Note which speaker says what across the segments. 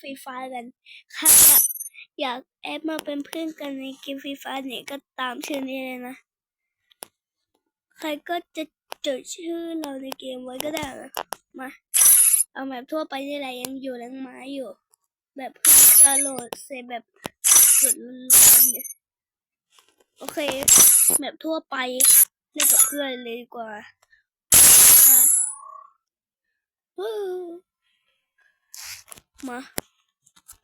Speaker 1: ฟรีไฟกันใครอยากอยากแอดมาเป็นเพื่อนกันในเกมฟรีไฟเนี่ยก็ตามชื่อนี้เลยนะ ใครก็จะจดชื่อเราในเกมไว้ก็ได้นะมา เอาแบบทั่วไปนี่แหละยังอยู่แรงไม้อยู่ แบบเพิ่งจะโหลดเสร็จแบบสุดร้อนๆเนี่ยโอเค แบบทั่วไปเล่นกับเพื่อนเลยดีกว่าอะฮู้มา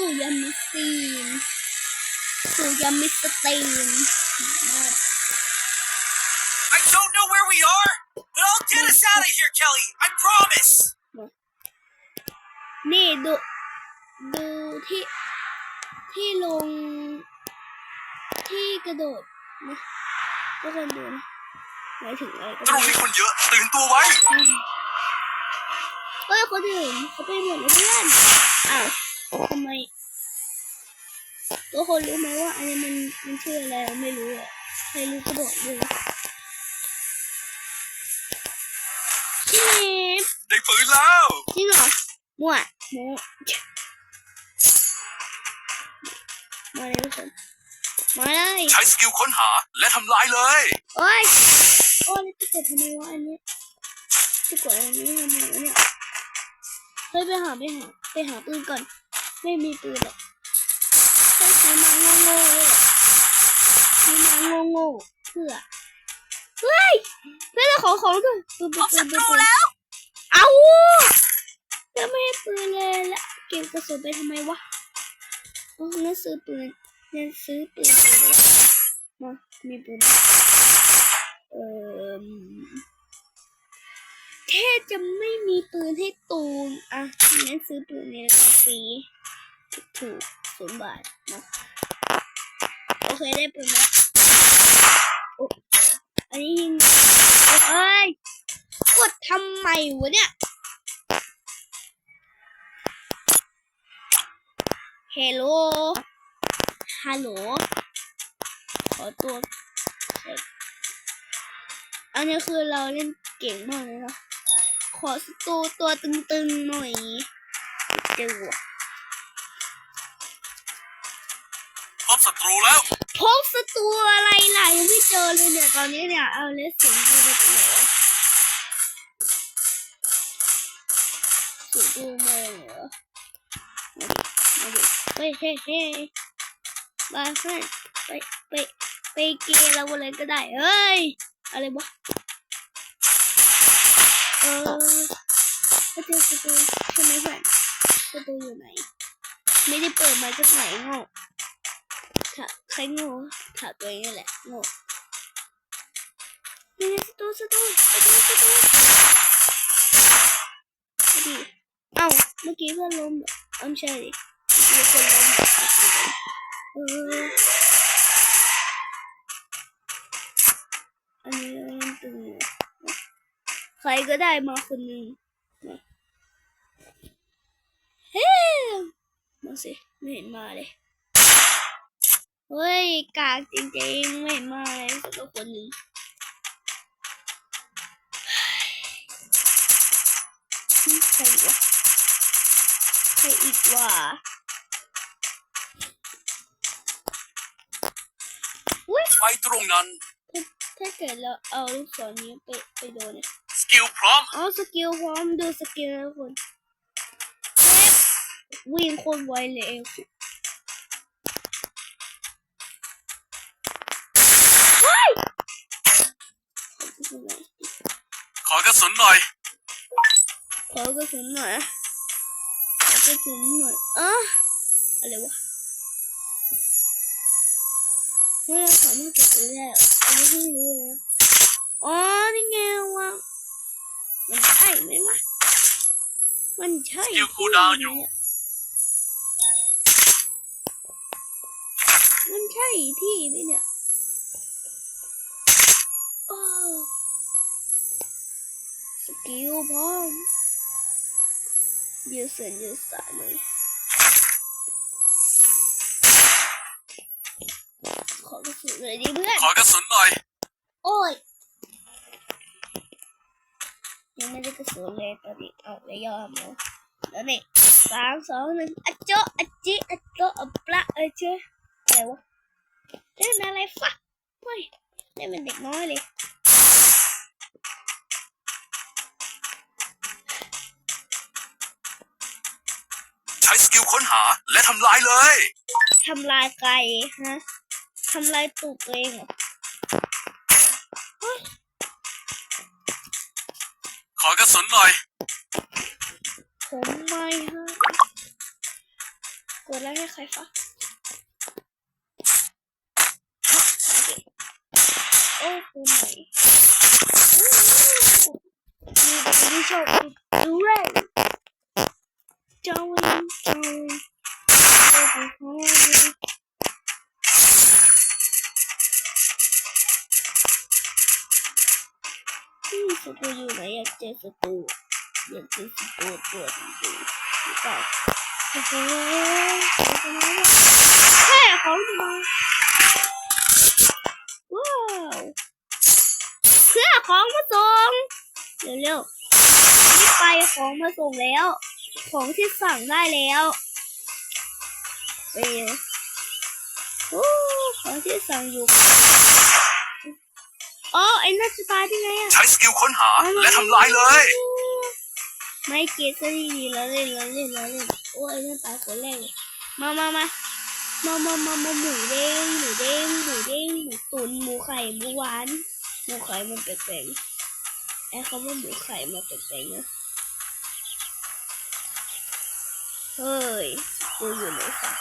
Speaker 1: สู้ยามิสตีนสู้ยามิสตีน
Speaker 2: I don't know where we are, but I'll get us out of here, Kelly. I promise.
Speaker 1: นี่ดูดูที่ที่ลงที่กระโดดนะทุกคนดูนะหมายถึงอะไรก็
Speaker 2: ตรง
Speaker 1: ไม่
Speaker 2: นี้
Speaker 1: รู้
Speaker 2: คนเยอะตื่นตัวไว้
Speaker 1: เฮ้ยคนอื่นเขาไปหมดเลยเพื่อนอ้าว ทำไมทุกคนรู้ไหมว่าอันนี้มันมันชื่ออะไรไม่รู้อะใครรู้ก็บอกด้วยชิป
Speaker 2: ได้ปืนแล้ว
Speaker 1: จริงเหรอมั่วโมมาเลยทุกคนมาเลย
Speaker 2: ใช้สกิลค้นหาและทำลายเลย
Speaker 1: โอ้ยโอ้ยจะกดทำไมวะอันนี้จะกดอันนี้ทำไมวะเนี่ยเฮ้ยไปหาไปหาไปหาปืนก่อน ไม่มีปืนหรอกใช้ใช้มาโง่ๆเลยใช้มาโง่ๆเพื่อเฮ้ยเพื่อนเราขอของด้วยปืนปืนปืนปืนปืนเอาจะไม่ให้ปืนเลยละเก็บกระสุนไปทำไมวะอ๋องั้นซื้อปืนงั้นซื้อปืนไปแล้วมามีปืนเอ่อแค่จะไม่มีปืนให้ตูนอะงั้นซื้อปืนในราคาฟรี ถูกๆศูนย์บาทนะโอเคได้ปืนแล้วโอ้อันนี้ยิงเอ้ยกดทำไมวะเนี่ยเฮลโลฮัลโหลขอตัวอันนี้คือเราเล่นเก่งมากเลยนะขอสตูตัวตึงๆหน่อยเจอว่
Speaker 2: บศัตรูแล้ว
Speaker 1: พบสตูอะไรล่ะยังไม่เจอเลยเนี่ยตอนนี้เนี่ยเอาเลสเสียงดูไปไหนสียงดูมาเหรอมาดิมาดิเฮ้ยเฮ้มาเพื่อนไปไปไปเกเราอะไรก็ได้เฮ้ยอะไรวะเออประตูประตูใช่ไหมเพื่อนประตูอยู่ไหน ไม่ได้เปิดมาจากไหนโง่ถ้า ใครโง่ถามตัวเองนี่แหละโง่นี่สตูสตูสตูสตูดิเอ้าเมื่อกี้เพื่อนล้มเอ้าไม่ใช่ดิเมื่อกี้คนล้มเอออันนี้ยังตึงอยู่ใครก็ได้มาคนหนึ่งเฮ้ยมาสิไม่เห็นมาเลย เฮ้ย กากจริงๆ ไม่เห็นมาเลยสักคนหนึ่งนี่ใครวะใครอีกวะอุ้ย
Speaker 2: ไปตรงนั้น
Speaker 1: ถ้าเกิดเราเอาลูกศรนี้ไปไปโดนเนี่ย
Speaker 2: สกิลพร้อม
Speaker 1: เอาสกิลพร้อมดูสกิลแล้วคนเจ็บวิ่งโคนไวเลยเอง
Speaker 2: กระสุนหน่อย
Speaker 1: ขอกระสุนหน่อยขอกระสุนหน่อยอะอะไรวะเฮ้ยสามารถเก็บไปแล้วอันนี้เพิ่งรู้เลยนะอ๋อนี่ไงวะมันใช่ไหมวะมันใช่
Speaker 2: สกิลคูลดาวน์อยู่
Speaker 1: ใช่ที่ไหมเนี่ย กิลพร้อมยืดเส้นยืดสายเลยขอกระสุนเลยดิเพื่อน
Speaker 2: ขอกระสุนหน่อย
Speaker 1: โอ้ยยังไม่ได้กระสุนเลยตอนนี้เอาไปยอมแล้วแล้วนี่สามสองหนึ่งอะโจอะจิอะโจอะปละอะเจอะไรวะเล่นอะไรฟะเฮ้ยเล่นเป็นเด็กน้อยเลย
Speaker 2: ช้สกิลค้นหาและทำลายเลย
Speaker 1: ทำลายไก่ฮะทำลายตูดตัวเองเหรอเฮ้ย
Speaker 2: ขอกระสุนหน่อย
Speaker 1: ผมไม่ฮะกดแล้วให้ใครฟะโอ้คุณไหนมีคนที่ชอบดูเร่จอย จอยโอ้โหที่สตูอยู่ไหนอยากเจอสตูอยากเจอสตูตัวจริงๆหรือเปล่าโอ้โหแค่ของจะมาว้าวเพื่อของมาส่งเร็วๆรีบไปของมาส่งแล้ว ของที่สั่งได้แล้วไปเลยโอ้ของที่สั่งอยู่อ๋อไอ้นั่นจะตายได้ไงอะ
Speaker 2: ใช้สกิลค้นหาและทำลายเลย
Speaker 1: ไม่เกตซะดีๆแล้วเล่นแล้วเล่นแล้วเล่นโอ้ยนั่นตายคนแรกเลยมามามามามามามาหมูเด้งหมูเด้งหมูเด้งหมูตุ๋นหมูไข่หมูหวานหมูไข่มันแปลกๆไอ้คำว่าหมูไข่มาแปลกๆนะ เฮ้ยกูอยู่ไหนสัก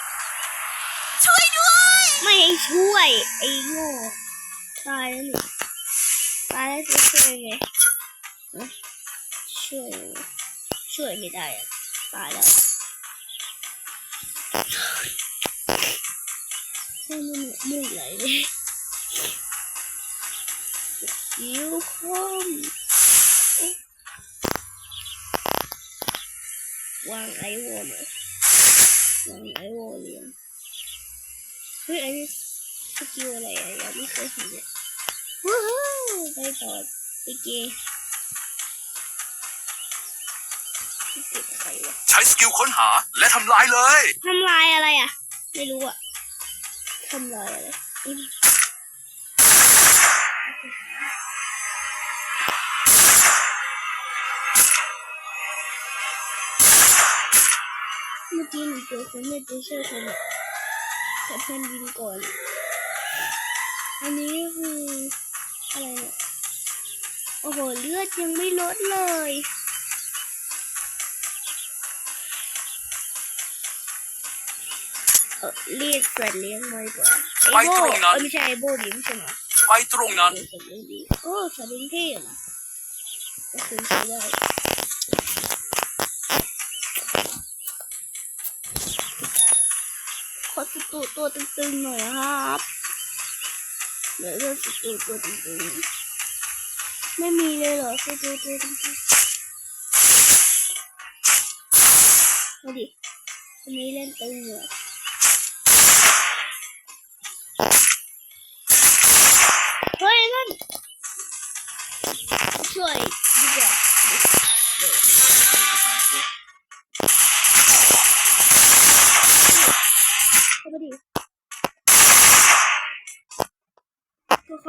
Speaker 3: ช่วยด้วย
Speaker 1: ไม่ให้ช่วย ไอ้โง่ตายแล้วนี่ตายแล้วจะช่วยไงฮะช่วยยังไงช่วยไม่ได้อะตายแล้วให้มันมุ่งไหลเลยยิ้วคมเอ๊ะวางไอโวหน่อยวางไอโวเรียงเฮ้ยอันนี้สกิลอะไรอะยังไม่เคยเห็นเลยว้าวไปต่อไปเกย์ติดใครวะ
Speaker 2: ใช้สกิลค้นหาและทำลายเลย
Speaker 1: ทำลายอะไรอะ ไม่รู้อะทำลายอะไร กี้หนูเจอคนไม่เจอเชื่อคนอะแต่เพื่อนยิงก่อน อันนี้คืออะไรเนี่ยโอ้โหเลือดยังไม่ลดเลยเออเรียกสัตว์เลี้ยงมาดีกว่า
Speaker 2: ไป
Speaker 1: ไอโบ
Speaker 2: ตรงนั้น
Speaker 1: เออไม่ใช่ไอโบดิไม่ใช่เหรอ
Speaker 2: ไปตรงนั้น
Speaker 1: เออสัตว์เลี้ยงดีโอ้สัตว์เลี้ยงเท่นะก็คือใช้ได้ ตูตัวตึงๆหน่อยครับเดี๋ยวเลือกสตูตัวตึงๆไม่มีเลยเหรอสตูตัวตึงๆเอาดิอันนี้เล่นตึงเหรอเฮ้ยนั่นช่วยดีกว่า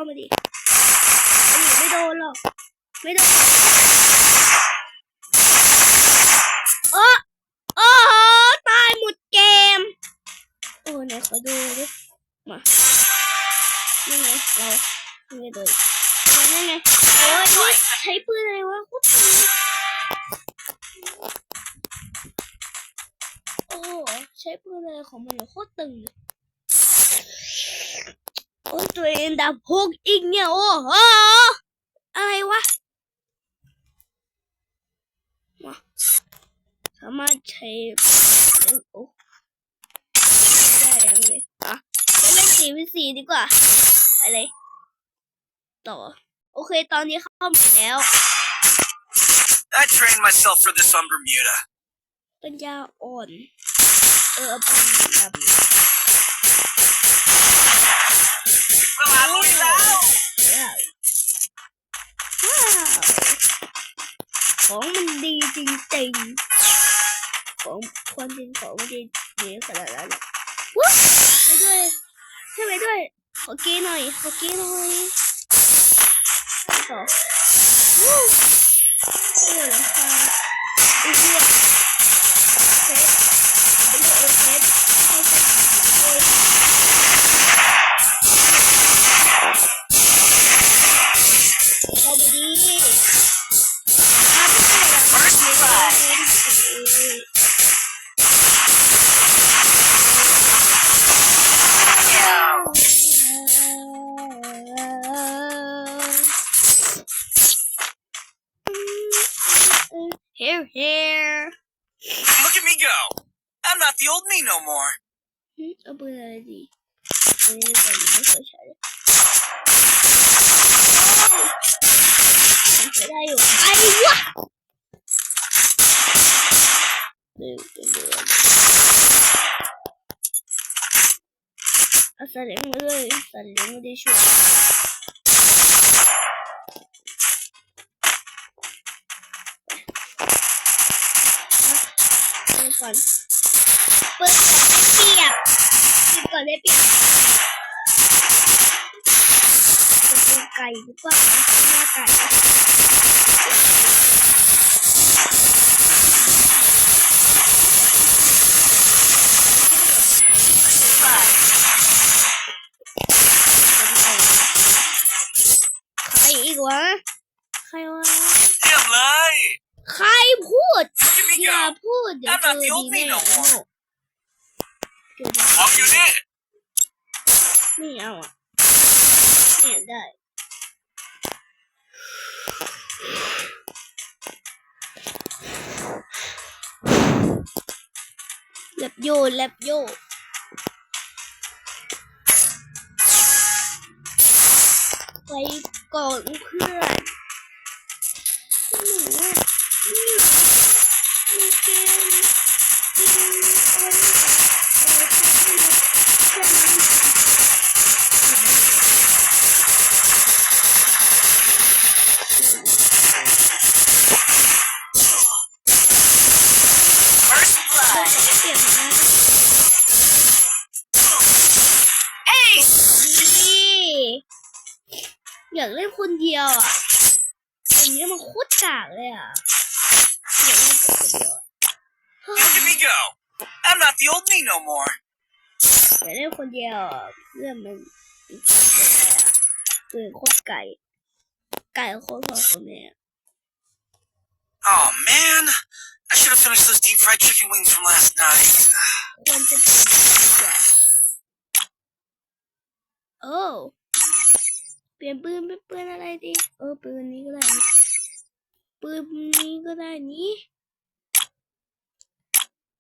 Speaker 1: มาดิอันนี้ไม่โดนหรอก ไม่โดนโอ้โอ้โหตายหมดเกม โอ้ไหนขอดูดิ มานี่ไงเรานี่ไงโดยนี่ไงโอ้ยใช้ปืนอะไรวะโคตรตึงโอ้ใช้ปืนอะไรของมันโคตรตึงเลย โอ้ยตัวเองดับพกอีกเนี่ย โอ้โห อะไรวะมาสามารถใช้โอ้ได้ยังเลยอะจะเล่นเกวิสี่ดีกว่า ไปเลย ต่อ โอเค ตอนนี้เข้ามาแล้ว
Speaker 2: I trained myself for this on Bermuda.
Speaker 1: ปัญญาอ่อน เออเอา ป็นแบบ
Speaker 2: Well, I will now.
Speaker 1: ว้าวว้าวของมันดีจริงๆ ของความจริงของมันดีดีขนาดนั้นเลยว้าวไปด้วยให้ไปด้วย ขอกี้หน่อย ขอกี้หน่อยไปต่อวู้เออหลังคาอีกเรื่อง
Speaker 2: I'm not the old me no more.
Speaker 1: เอาเบอร์อะไรดีอันนี้ตอนนี้ไม่ เคยใช้เลยใช้ได้อยู่ไอ้วะเดี๋ยวเดี๋ยวเดี๋ยวเอาสลิงมาเลยสลิงไม่ได้ช่วยเอาก่อนเปิดก่อนได้เปรียบปิดก่อนได้เปรียบจะเป็นไก่ดีกว่าหน้าไก่รอีกวะ ใครวะ
Speaker 2: Damn lie.
Speaker 1: ใครพูด
Speaker 2: Look at me
Speaker 1: อย่า
Speaker 2: go.
Speaker 1: พูด เดี๋ยว
Speaker 2: I'm
Speaker 1: เจอ
Speaker 2: not the
Speaker 1: ดี
Speaker 2: old
Speaker 1: แน่
Speaker 2: me no more.
Speaker 1: เจอดี
Speaker 2: Oh, you did.
Speaker 1: ไม่เอาอะไม่ยได้แลบโยแลบโยไปก่อนเพื่อนหนูอะหนูมีเกม
Speaker 2: the old me no more.
Speaker 1: อยากเล่นคนเดียวอะเพื่อนมันเป็นยังไงอะคือโคตรไก่ไก่โคตรพอคนเนี่ย
Speaker 2: Oh man. I should have finished those deep fried chicken wings from last night.
Speaker 1: ควรจะเป็นดีกว่าโอ้เปลี่ยนปืนเป็นปืนอะไรดีเออปืนนี้ก็ได้นี่ปืนนี้ก็ได้นี่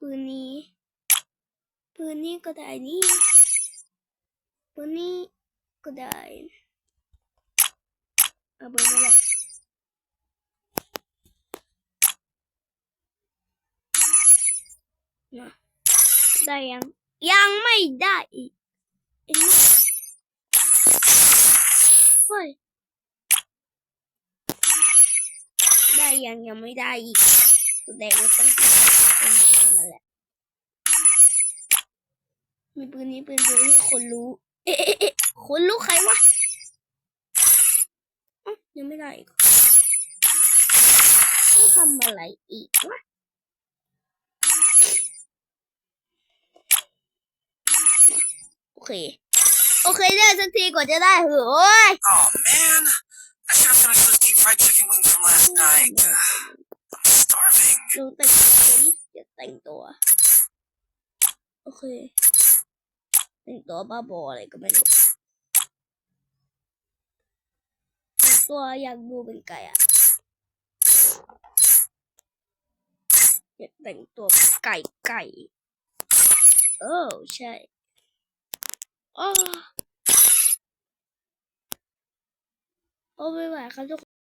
Speaker 1: ปืนนี้ปื นี้ก็ได้นี่ปืนนี้ก็ได้เอาปืนมาเลยนะได้ยังยังไม่ได้อีกเฮ้ยได้ยังยังไม่ได้อีกแสดงว่าต้องท่านั้นแหละ มีปืนนี้ปืนเดียวที่คนรู้เอ๊ะเอ๊ะเอ๊ะคนรู้ใครวะอ๊ะยังไม่ได้อีกต้องทำอะไรอีกวะโอเค โอเคได้สักทีกว่าจะได้เหรอโอ้ย
Speaker 2: Oh man. I should have finished those deep fried chicken wings from last night. I'm starving.
Speaker 1: ลงแต่งตัวนี่จะแต่งตัว โอเค แต่งตัวบ้าบออะไรก็ไม่รู้ตัวอยากดูเป็นไก่อะอยากแต่งตัวไก่ไก่เออใช่อ้อโอ้ไม่ไหวครับทุก